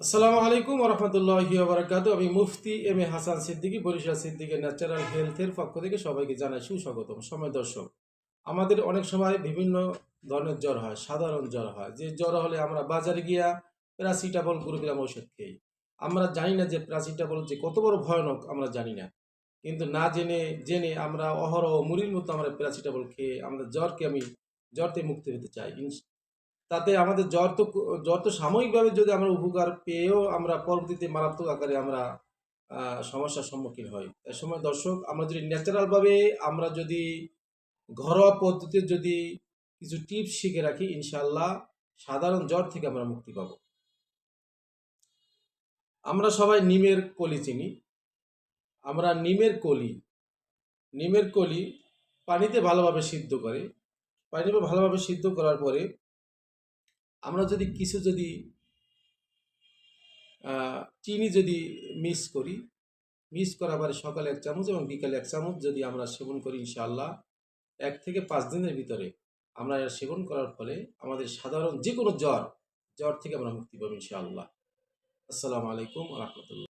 আসসালামু আলাইকুম রহমতুল্লাহি বারাকাত আমি মুফতি এম এ হাসান সিদ্দিকী, বরিশাল সিদ্দিকের ন্যাচারাল হেলথের পক্ষ থেকে সবাইকে জানাই সুস্বাগতম। সময় দর্শক, আমাদের অনেক সময় বিভিন্ন ধরনের জ্বর হয়, সাধারণ জ্বর হয়। যে জ্বর হলে আমরা বাজারে গিয়া প্যারাসিটামল গুরুগ্রাম ঔষধ খেয়ে আমরা জানি না যে প্যারাসিটামল যে কত বড় ভয়ানক, আমরা জানি না। কিন্তু না জেনে জেনে আমরা অহরহ মুড়ির মতো আমরা প্যারাসিটামল খেয়ে আমাদের জ্বরকে আমি, জ্বরতে মুক্তি পেতে চাই। তাতে আমাদের জ্বর তো জ্বর তো সাময়িকভাবে যদি আমরা উপকার পেয়েও আমরা পরবর্তীতে মারাত্মক আকারে আমরা সমস্যার সম্মুখীন হই। এ সময় দর্শক, আমরা যদি ন্যাচারালভাবে আমরা যদি ঘরোয়া পদ্ধতিতে যদি কিছু টিপস শিখে রাখি ইনশাল্লাহ সাধারণ জ্বর থেকে আমরা মুক্তি পাব। আমরা সবাই নিমের কলি চিনি। আমরা নিমের কলি নিমের কলি পানিতে ভালোভাবে সিদ্ধ করে। পানিতে ভালোভাবে সিদ্ধ করার পরে আমরা যদি কিছু যদি চিনি যদি মিস করি মিস করা পরে সকালে এক চামচ এবং বিকালে এক চামচ যদি আমরা সেবন করি ইনশাল্লাহ এক থেকে পাঁচ দিনের ভিতরে আমরা এর সেবন করার ফলে আমাদের সাধারণ যে কোনো জ্বর জ্বর থেকে আমরা মুক্তি পাবো ইনশাআল্লাহ। আসসালামু আলাইকুম রহমতুল্লাহ।